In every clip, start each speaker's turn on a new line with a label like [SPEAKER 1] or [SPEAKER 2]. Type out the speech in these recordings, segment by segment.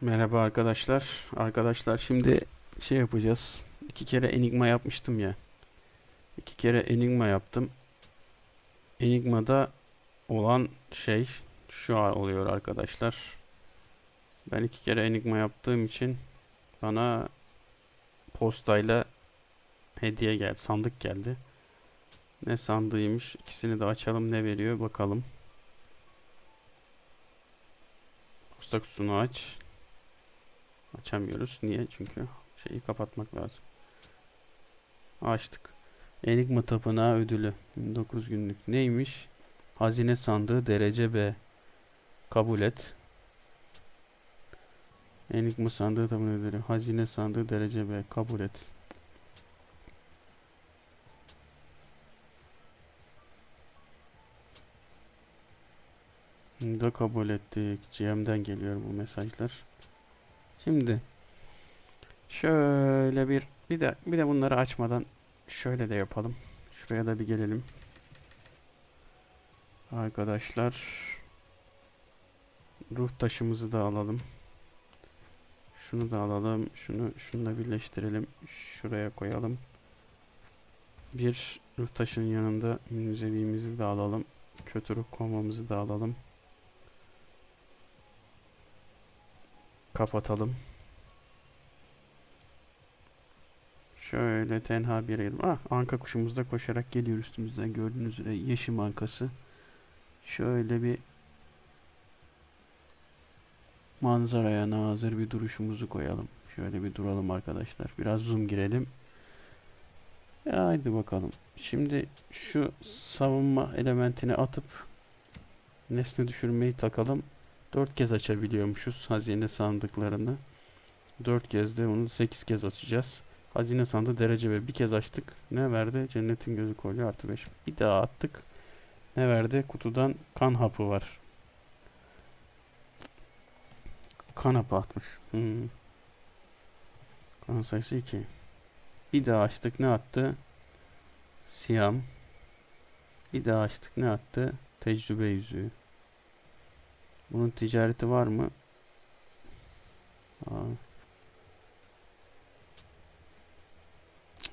[SPEAKER 1] Merhaba arkadaşlar. Arkadaşlar şimdi şey yapacağız. İki kere Enigma yapmıştım ya. İki kere Enigma yaptım. Enigma'da olan şey şu an oluyor arkadaşlar. Ben iki kere Enigma yaptığım için bana postayla hediye geldi, sandık geldi. Ne sandığıymış? İkisini de açalım ne veriyor bakalım. Posta kutusunu aç. Açamıyoruz. Niye? Çünkü şeyi kapatmak lazım. Açtık. Enigma Tapınağı ödülü. 9 günlük. Neymiş? Hazine sandığı derece B. Kabul et. Enigma sandığı tapınağı ödülü. Hazine sandığı derece B. Kabul et. Da kabul ettik. GM'den geliyor bu mesajlar. Şimdi şöyle bir bir de bir de bunları açmadan şöyle de yapalım. Şuraya da bir gelelim. Arkadaşlar ruh taşımızı da alalım. Şunu da alalım. Şunu şununla birleştirelim. Şuraya koyalım. Bir ruh taşının yanında müzevimizi de alalım. Kötü ruh kovmamızı da alalım. Kapatalım. Şöyle tenha bir yerim. Ah, anka kuşumuz da koşarak geliyor üstümüzden gördüğünüz üzere yeşim ankası. Şöyle bir manzaraya nazır bir duruşumuzu koyalım. Şöyle bir duralım arkadaşlar. Biraz zoom girelim. E, haydi bakalım. Şimdi şu savunma elementini atıp nesne düşürmeyi takalım. 4 kez açabiliyormuşuz hazine sandıklarını. 4 kez de onu 8 kez açacağız. Hazine sandığı derece ve bir kez açtık. Ne verdi? Cennetin gözü kolye artı 5. Bir daha attık. Ne verdi? Kutudan kan hapı var. Kan hapı atmış. Hmm. Kan sayısı 2. Bir daha açtık. Ne attı? Siyam. Bir daha açtık. Ne attı? Tecrübe yüzüğü. Bunun ticareti var mı? Aa.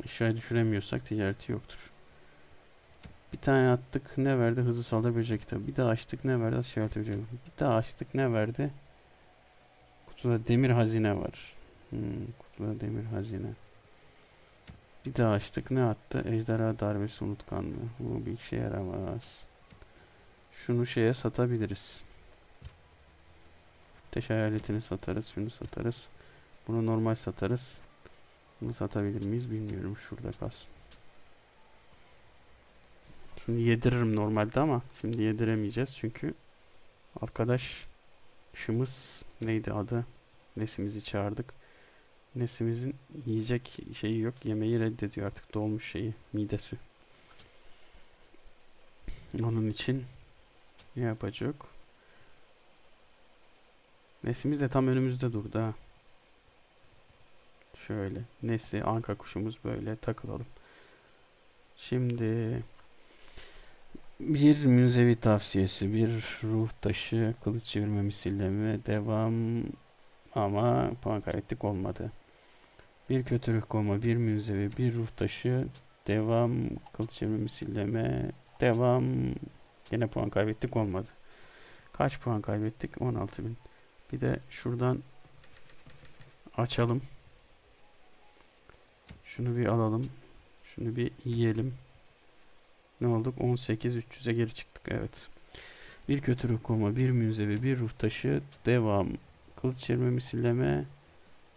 [SPEAKER 1] Aşağıya düşüremiyorsak ticareti yoktur. Bir tane attık ne verdi? Hızlı saldırı böcek. Bir daha açtık ne verdi? Ticareti böcek. Bir daha açtık ne verdi? Kutuda demir hazine var. Hmm, kutuda demir hazine. Bir daha açtık ne attı? Ejderha darbesi unutkanlığı. Bu bir işe yaramaz. Şunu şeye satabiliriz. Ateş hayaletini satarız. Şunu satarız. Bunu normal satarız. Bunu satabilir miyiz bilmiyorum. Şurada kalsın. Şunu yediririm normalde ama şimdi yediremeyeceğiz çünkü arkadaşımız neydi adı? Nesimizi çağırdık. Nesimizin yiyecek şeyi yok. Yemeği reddediyor artık dolmuş şeyi. Midesi. Onun için ne yapacak? Nesimiz de tam önümüzde durdu ha. Şöyle. Nesi, anka kuşumuz böyle takılalım. Şimdi bir müzevi tavsiyesi, bir ruh taşı, kılıç çevirme misilleme, devam ama puan kaybettik olmadı. Bir kötü ruh koma, bir müzevi, bir ruh taşı, devam, kılıç çevirme misilleme, devam. Yine puan kaybettik olmadı. Kaç puan kaybettik? 16.000. Bir de şuradan açalım. Şunu bir alalım. Şunu bir yiyelim. Ne olduk? 18 300'e geri çıktık. Evet. Bir kötü ruh koma, bir müzevi, bir ruh taşı, devam. Kılıç çevirme misilleme.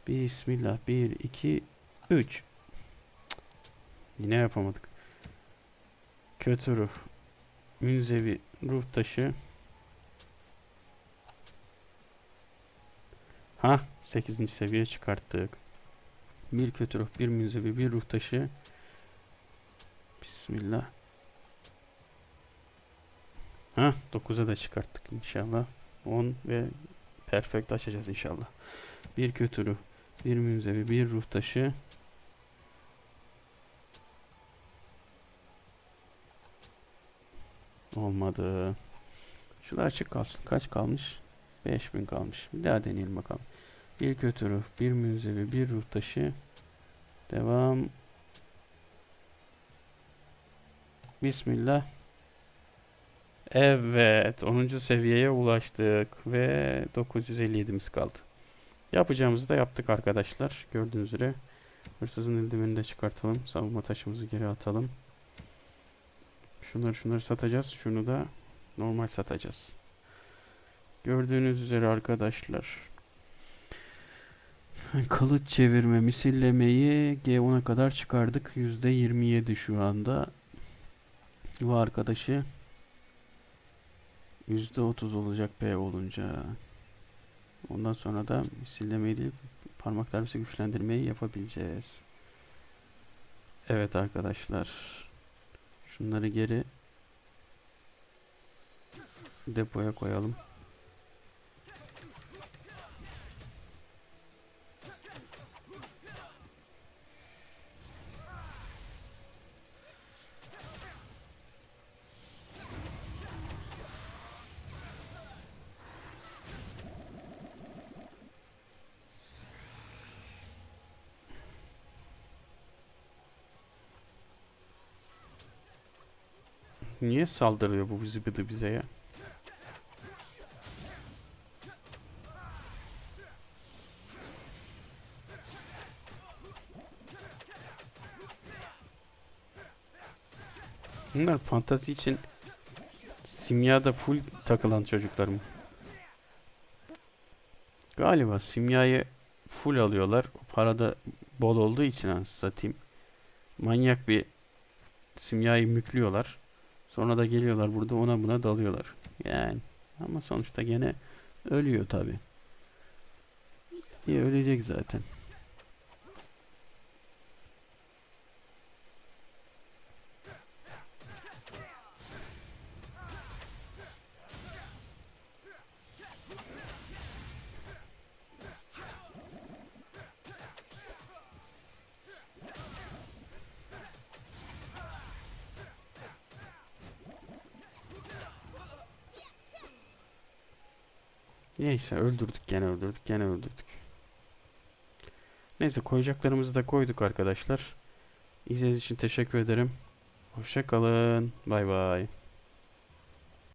[SPEAKER 1] Bismillah. 1 2 3. Yine yapamadık. Kötü ruh. Münzevi ruh taşı. Ha 8. seviye çıkarttık. Bir kötü ruh, bir münzevi, bir ruh taşı. Bismillah. Ha 9'a da çıkarttık inşallah. 10 ve perfect açacağız inşallah. Bir kötü ruh, bir münzevi, bir ruh taşı. Olmadı. Şurada açık kalsın. Kaç kalmış? 5000 kalmış. Bir daha deneyelim bakalım. Bir kötü ruh, bir münzevi, bir ruh taşı. Devam. Bismillah. Evet, 10. seviyeye ulaştık ve 957'miz kaldı. Yapacağımızı da yaptık arkadaşlar. Gördüğünüz üzere. Hırsızın eldivenini de çıkartalım. Savunma taşımızı geri atalım. Şunları şunları satacağız. Şunu da normal satacağız. Gördüğünüz üzere arkadaşlar. Kılıç çevirme, misillemeyi G10'a kadar çıkardık. %27 şu anda. Bu arkadaşı %30 olacak P olunca. Ondan sonra da misillemeyi değil parmak darbesi güçlendirmeyi yapabileceğiz. Evet arkadaşlar. Şunları geri depoya koyalım. Niye saldırıyor bu bizi bıdı bize ya? Bunlar fantazi için simyada full takılan çocuklar mı? Galiba simyayı full alıyorlar. Para da bol olduğu için anasını satayım. Manyak bir simyayı müklüyorlar. Sonra da geliyorlar burada ona buna dalıyorlar. Yani ama sonuçta gene ölüyor tabi. İyi ölecek zaten. Neyse öldürdük gene öldürdük gene öldürdük. Neyse koyacaklarımızı da koyduk arkadaşlar. İzlediğiniz için teşekkür ederim. Hoşça kalın. Bay bay.